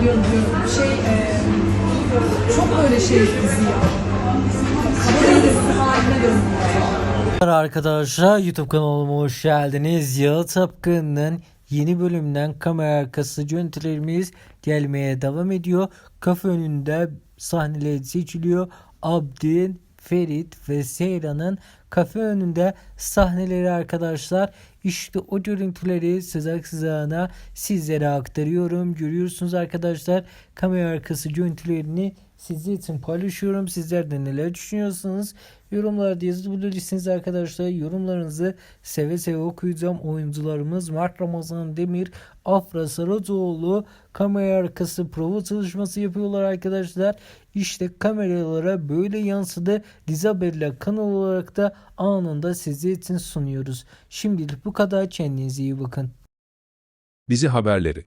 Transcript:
Biliyorum biliyorum. Şey e, çok böyle şey dizi ya. Kabul dizisi haline. Merhaba Arkadaşlar YouTube kanalıma hoş geldiniz. Yağı Tapkın'ın yeni bölümden kamera arkası görüntülerimiz gelmeye devam ediyor. Kafe önünde sahneler seçiliyor. Abdin, Ferit ve Seyran'ın kafe önünde sahneleri arkadaşlar. İşte o görüntüleri sıcak sıcağına sizlere aktarıyorum. Görüyorsunuz arkadaşlar kamera arkası görüntülerini sizler için paylaşıyorum. Sizler de neler düşünüyorsunuz? Yorumlarda yazabilirsiniz arkadaşlar. Yorumlarınızı seve seve okuyacağım. Oyuncularımız Mert Ramazan Demir, Afra Saracoğlu kamera arkası prova çalışması yapıyorlar arkadaşlar. İşte kameralara böyle yansıdı. Dizi Haberler kanal olarak da anında sizler için sunuyoruz. Şimdilik bu kadar. Kendinize iyi bakın. Dizi haberleri